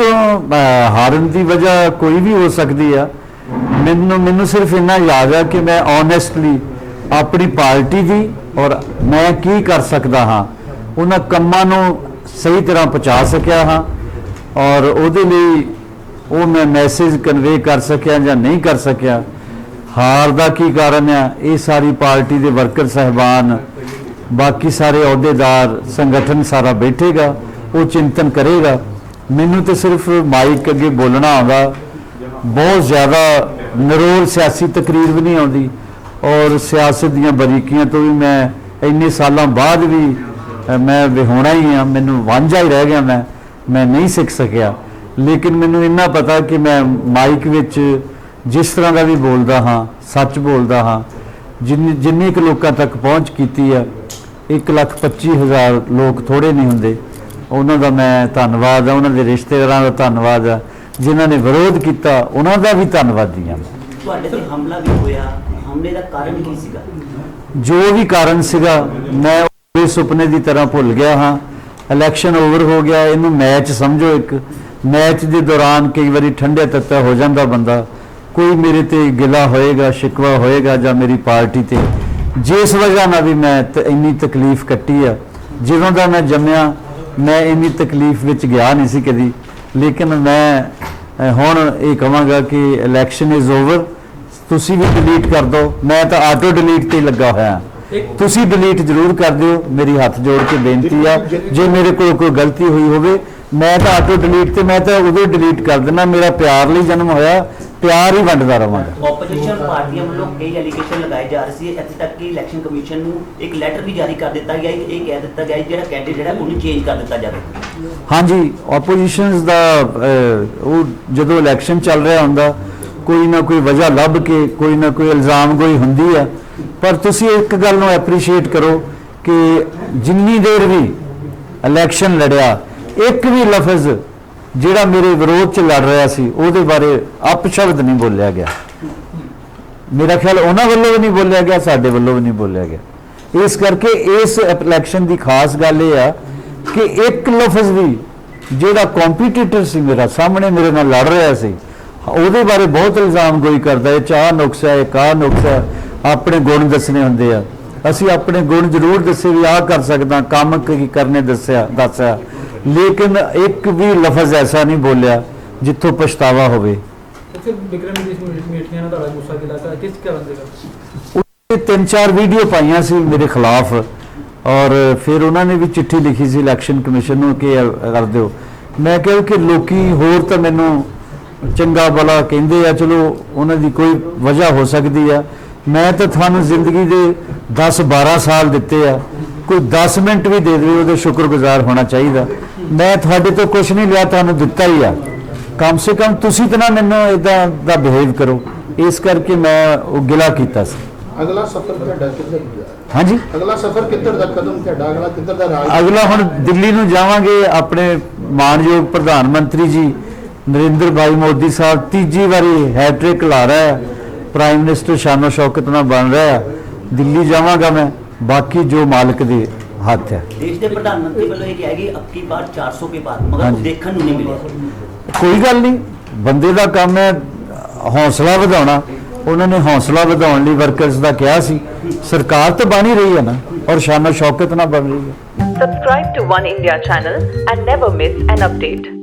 ਤੋਂ ਹਾਰਨ ਦੀ ਵਜ੍ਹਾ ਕੋਈ ਵੀ ਹੋ ਸਕਦੀ ਆ। ਮੈਨੂੰ ਮੈਨੂੰ ਸਿਰਫ ਇੰਨਾ ਯਾਦ ਆ ਕਿ ਮੈਂ ਓਨੈਸਟਲੀ ਆਪਣੀ ਪਾਰਟੀ ਦੀ ਔਰ ਮੈਂ ਕੀ ਕਰ ਸਕਦਾ ਹਾਂ, ਉਹਨਾਂ ਕੰਮਾਂ ਨੂੰ ਸਹੀ ਤਰ੍ਹਾਂ ਪਹੁੰਚਾ ਸਕਿਆ ਹਾਂ ਔਰ ਉਹਦੇ ਲਈ ਉਹ ਮੈਂ ਮੈਸੇਜ ਕਨਵੇ ਕਰ ਸਕਿਆ ਜਾਂ ਨਹੀਂ ਕਰ ਸਕਿਆ। ਹਾਰ ਦਾ ਕੀ ਕਾਰਨ ਆ? ਇਹ ਸਾਰੀ ਪਾਰਟੀ ਦੇ ਵਰਕਰ ਸਹਿਬਾਨ, ਬਾਕੀ ਸਾਰੇ ਅਹੁਦੇਦਾਰ, ਸੰਗਠਨ ਸਾਰਾ ਬੈਠੇਗਾ, ਉਹ ਚਿੰਤਨ ਕਰੇਗਾ। ਮੈਨੂੰ ਤੇ ਸਿਰਫ ਮਾਈਕ ਅੱਗੇ ਬੋਲਣਾ ਆਉਂਦਾ। ਬਹੁਤ ਜ਼ਿਆਦਾ ਨਰੋਲ ਸਿਆਸੀ ਤਕਰੀਰ ਵੀ ਨਹੀਂ ਆਉਂਦੀ। ਔਰ ਸਿਆਸਤ ਦੀਆਂ ਬਰੀਕੀਆਂ ਤੋਂ ਵੀ ਮੈਂ ਇੰਨੇ ਸਾਲਾਂ ਬਾਅਦ ਵੀ ਮੈਂ ਵਿਹੋਣਾ ਹੀ ਆ ਮੈਨੂੰ ਵਾਂਝਾ ਹੀ ਰਹਿ ਗਿਆ ਮੈਂ। ਮੈਂ ਨਹੀਂ ਸਿੱਖ ਸਕਿਆ। ਲੇਕਿਨ ਮੈਨੂੰ ਇੰਨਾ ਪਤਾ ਕਿ ਮੈਂ ਮਾਈਕ ਵਿੱਚ ਜਿਸ ਤਰ੍ਹਾਂ ਦਾ ਵੀ ਬੋਲਦਾ ਹਾਂ, ਸੱਚ ਬੋਲਦਾ ਹਾਂ, ਜਿੰਨੀ ਜਿੰਨੀ ਕੁ ਲੋਕਾਂ ਤੱਕ ਪਹੁੰਚ ਕੀਤੀ ਆ 125000 ਲੋਕ ਥੋੜੇ ਨਹੀਂ ਹੁੰਦੇ। ਉਹਨਾਂ ਦਾ ਮੈਂ ਧੰਨਵਾਦ ਆ ਉਹਨਾਂ ਦੇ ਰਿਸ਼ਤੇਦਾਰਾਂ ਦਾ ਧੰਨਵਾਦ ਆ ਜਿਨ੍ਹਾਂ ਨੇ ਵਿਰੋਧ ਕੀਤਾ ਉਹਨਾਂ ਦਾ ਵੀ ਧੰਨਵਾਦੀ ਮੈਂ ਤੁਹਾਡੇ ਤੇ ਹਮਲਾ ਵੀ ਹੋਇਆ ਹਮਲੇ ਦਾ ਕਾਰਨ ਕੀ ਸੀਗਾ? ਜੋ ਵੀ ਕਾਰਨ ਸੀਗਾ ਮੈਂ ਉਹ ਸੁਪਨੇ ਦੀ ਤਰ੍ਹਾਂ ਭੁੱਲ ਗਿਆ ਹਾਂ। ਇਲੈਕਸ਼ਨ ਓਵਰ ਹੋ ਗਿਆ ਇਹਨੂੰ ਮੈਚ ਸਮਝੋ ਇੱਕ। ਮੈਚ ਦੇ ਦੌਰਾਨ ਕਈ ਵਾਰੀ ਠੰਡੇ ਤੱਤਾ ਹੋ ਜਾਂਦਾ ਬੰਦਾ। ਕੋਈ ਮੇਰੇ ਤੇ ਗਿਲਾ ਹੋਏਗਾ ਸ਼ਿਕਵਾ ਹੋਏਗਾ ਜਾਂ ਮੇਰੀ ਪਾਰਟੀ ਤੇ। ਜਿਸ ਵਜ੍ਹਾ ਨਾਲ ਵੀ ਮੈਂ ਇੰਨੀ ਤਕਲੀਫ ਕੱਟੀ ਆ। ਜਦੋਂ ਦਾ ਮੈਂ ਜੰਮਿਆ ਮੈਂ ਇੰਨੀ ਤਕਲੀਫ ਵਿੱਚ ਗਿਆ ਨਹੀਂ ਸੀ ਕਦੀ। ਲੇਕਿਨ ਮੈਂ ਹੁਣ ਇਹ ਕਹਾਂਗਾ ਕਿ ਇਲੈਕਸ਼ਨ ਇਜ਼ ਓਵਰ ਤੁਸੀਂ ਵੀ ਡਿਲੀਟ ਕਰ ਦਿਓ। ਮੈਂ ਤਾਂ ਆਟੋ ਡਿਲੀਟ ਤੇ ਲੱਗਾ ਹੋਇਆ। ਤੁਸੀਂ ਡਿਲੀਟ ਜ਼ਰੂਰ ਕਰ ਦਿਓ। ਮੇਰੀ ਹੱਥ ਜੋੜ ਕੇ ਬੇਨਤੀ ਆ ਜੇ ਮੇਰੇ ਕੋਲ ਕੋਈ ਗਲਤੀ ਹੋਈ ਹੋਵੇ ਮੈਂ ਤਾਂ ਆਟੋ ਡਿਲੀਟ ਤੇ ਮੈਂ ਤਾਂ ਉਦੋਂ ਡਿਲੀਟ ਕਰ ਦੇਣਾ ਮੇਰਾ ਪਿਆਰ ਲਈ ਜਨਮ ਹੋਇਆ। ਪਿਆਰ ਹੀ ਵੰਡਦਾ ਰਵਾਂਗਾ। ਆਪੋਜੀਸ਼ਨ ਪਾਰਟੀਆਂ ਵੱਲੋਂ ਕਈ ਐਲੀਗੇਸ਼ਨ ਲਗਾਏ ਜਾ ਰਹੇ ਸੀ। ਇੱਥੇ ਤੱਕ ਕਿ ਇਲੈਕਸ਼ਨ ਕਮਿਸ਼ਨ ਨੂੰ ਇੱਕ ਲੈਟਰ ਵੀ ਜਾਰੀ ਕਰ ਦਿੱਤਾ ਗਿਆ। ਇਹ ਕਹਿ ਦਿੱਤਾ ਗਿਆ ਜਿਹੜਾ ਕੈਂਡੀਡੇਟ ਹੈ ਉਹਨੂੰ ਚੇਂਜ ਕਰ ਦਿੱਤਾ ਜਾਵੇ। ਹਾਂਜੀ ਆਪੋਜੀਸ਼ਨਸ ਦਾ ਉਹ ਜਦੋਂ ਇਲੈਕਸ਼ਨ ਚੱਲ ਰਿਹਾ ਹੁੰਦਾ ਕੋਈ ਨਾ ਕੋਈ ਵਜ੍ਹਾ ਲੱਭ ਕੇ ਕੋਈ ਨਾ ਕੋਈ ਇਲਜ਼ਾਮ ਕੋਈ ਹੁੰਦੀ ਆ। ਪਰ ਤੁਸੀਂ ਇੱਕ ਗੱਲ ਨੂੰ ਐਪਰੀਸ਼ੀਏਟ ਕਰੋ ਕਿ ਜਿੰਨੀ ਦੇਰ ਵੀ ਇਲੈਕਸ਼ਨ ਲੜਿਆ ਇੱਕ ਵੀ ਲਫ਼ਜ਼ ਜਿਹੜਾ ਮੇਰੇ ਵਿਰੋਧ ਚ ਲੜ ਰਿਹਾ ਸੀ, ਉਹਦੇ ਬਾਰੇ ਅਪਸ਼ਬਦ ਨਹੀਂ ਬੋਲਿਆ ਗਿਆ। ਮੇਰਾ ਖਿਆਲ ਉਹਨਾਂ ਵੱਲੋਂ ਵੀ ਨਹੀਂ ਬੋਲਿਆ ਗਿਆ, ਸਾਡੇ ਵੱਲੋਂ ਵੀ ਨਹੀਂ ਬੋਲਿਆ ਗਿਆ। ਇਸ ਕਰਕੇ ਇਸ ਇਲੈਕਸ਼ਨ ਦੀ ਖਾਸ ਗੱਲ ਇਹ ਆ ਕਿ ਇੱਕ ਲਫ਼ਜ਼ ਵੀ ਜਿਹੜਾ ਕੰਪੀਟੀਟਰ ਸੀ ਮੇਰਾ, ਸਾਹਮਣੇ ਮੇਰੇ ਨਾਲ ਲੜ ਰਿਹਾ ਸੀ, ਉਹਦੇ ਬਾਰੇ ਬਹੁਤ ਇਲਜ਼ਾਮ ਗੋਈ ਕਰਦਾ, ਇਹ ਚਾਹ ਨੁਕਸਾ ਹੈ ਕਾ ਨੁਕਸਾ ਆਪਣੇ ਗੁਣ ਦੱਸਣੇ ਹੁੰਦੇ ਆ। ਅਸੀਂ ਆਪਣੇ ਗੁਣ ਜ਼ਰੂਰ ਦੱਸੇ ਵੀ ਆਹ ਕਰ ਸਕਦਾ, ਕੰਮ ਕੀ ਕਰਨੇ ਦੱਸਿਆ ਦੱਸਿਆ। ਲੇਕਿਨ ਇੱਕ ਵੀ ਲਫ਼ਜ਼ ਐਸਾ ਨਹੀਂ ਬੋਲਿਆ ਜਿੱਥੋਂ ਪਛਤਾਵਾ ਹੋਵੇ। ਫਿਰ ਵਿਕਰਮ ਜੀ ਮੀਠੀਆਂ ਨਾਲ ਤੁਹਾਡਾ ਗੁੱਸਾ ਗਿਲਾ ਤਾਂ ਕਿਸ ਕਾਰਨ ਦੇ ਕਰ ਉਹ ਤਿੰਨ ਚਾਰ ਵੀਡੀਓ ਪਾਈਆਂ ਸੀ ਮੇਰੇ ਖਿਲਾਫ ਔਰ ਫਿਰ ਉਹਨਾਂ ਨੇ ਵੀ ਚਿੱਠੀ ਲਿਖੀ ਸੀ ਇਲੈਕਸ਼ਨ ਕਮਿਸ਼ਨ ਨੂੰ ਕਿ ਕਰ ਦਿਓ। ਮੈਂ ਕਿਹਾ ਕਿ ਲੋਕੀ ਹੋਰ ਤਾਂ ਮੈਨੂੰ ਚੰਗਾ ਭਲਾ ਕਹਿੰਦੇ ਆ ਚਲੋ ਉਹਨਾਂ ਦੀ ਕੋਈ ਵਜ੍ਹਾ ਹੋ ਸਕਦੀ ਆ। ਮੈਂ ਤਾਂ ਤੁਹਾਨੂੰ ਜ਼ਿੰਦਗੀ ਦੇ 10 12 ਸਾਲ ਦਿੱਤੇ ਆ। ਕੋਈ 10 ਮਿੰਟ ਵੀ ਦੇ ਦੇਵੇ ਉਹਦੇ ਸ਼ੁਕਰਗੁਜ਼ਾਰ ਹੋਣਾ ਚਾਹੀਦਾ। ਮੈਂ ਤੁਹਾਡੇ ਤੋਂ ਕੁਝ ਨਹੀਂ ਲਿਆ ਤੁਹਾਨੂੰ ਦਿੱਤਾ ਹੀ ਆ। ਕਮ ਸੇ ਕਮ ਤੁਸੀਂ ਤਾਂ ਨਾ ਮੈਨੂੰ ਇਦਾਂ ਦਾ ਬਿਹੇਵ ਕਰੋ। ਇਸ ਕਰਕੇ ਮੈਂ ਉਹ ਗਿਲਾ ਕੀਤਾ ਸੀ। ਅਗਲਾ ਸਫ਼ਰ ਤੁਹਾਡਾ ਕਿੱਧਰ ਦਾ ਹਾਂਜੀ? ਅਗਲਾ ਸਫ਼ਰ ਕਿੱਧਰ ਦਾ ਕਦਮ ਤੁਹਾਡਾ? ਅਗਲਾ ਕਿੱਧਰ ਦਾ ਰਾਜ? ਅਗਲਾ ਹੁਣ ਦਿੱਲੀ ਨੂੰ ਜਾਵਾਂਗੇ ਆਪਣੇ ਮਾਨਯੋਗ ਪ੍ਰਧਾਨ ਮੰਤਰੀ ਜੀ ਨਰਿੰਦਰ ਭਾਈ ਮੋਦੀ ਸਾਹਿਬ। ਤੀਜੀ ਵਾਰੀ ਹੈਟ੍ਰਿਕ ਲਾ ਰਿਹਾ ਹੈ। ਪ੍ਰਾਈਮ ਮਿਨਿਸਟਰ ਸ਼ਾਨੋ ਸ਼ੌਕਤ ਨਾਲ ਬਣ ਰਿਹਾ ਹੈ। ਦਿੱਲੀ ਜਾਵਾਂਗਾ ਮੈਂ। ਬਾਕੀ ਜੋ ਮਾਲਕ ਦੇ ਹੱਥ ਹੈ। ਦੇਸ਼ ਦੇ ਪ੍ਰਧਾਨ ਮੰਤਰੀ ਵੱਲੋਂ ਇਹ ਕਿਹਾ ਕਿ ਅਬਕੀ ਬਾਰ 400 ਕੇ ਪਾਰ ਮਗਰ ਹਾਂਜੀ। ਦੇਖਣ ਨੂੰ ਨਹੀਂ ਮਿਲਿਆ। ਕੋਈ ਗੱਲ ਨਹੀਂ। ਬੰਦੇ ਦਾ ਕੰਮ ਹੈ ਹੌਸਲਾ ਵਧਾਉਣਾ। ਉਹਨਾਂ ਨੇ ਹੌਸਲਾ ਵਧਾਉਣ ਲਈ ਵਰਕਰਸ ਦਾ ਕਿਹਾ ਸੀ। ਸਰਕਾਰ ਤਾਂ ਬਣ ਹੀ ਰਹੀ ਹੈ ਨਾ ਔਰ ਸ਼ਾਨੋ ਸ਼ੌਕਤ ਨਾਲ ਬਣ ਰਹੀ ਹੈ। Subscribe to One India channel and never miss an update.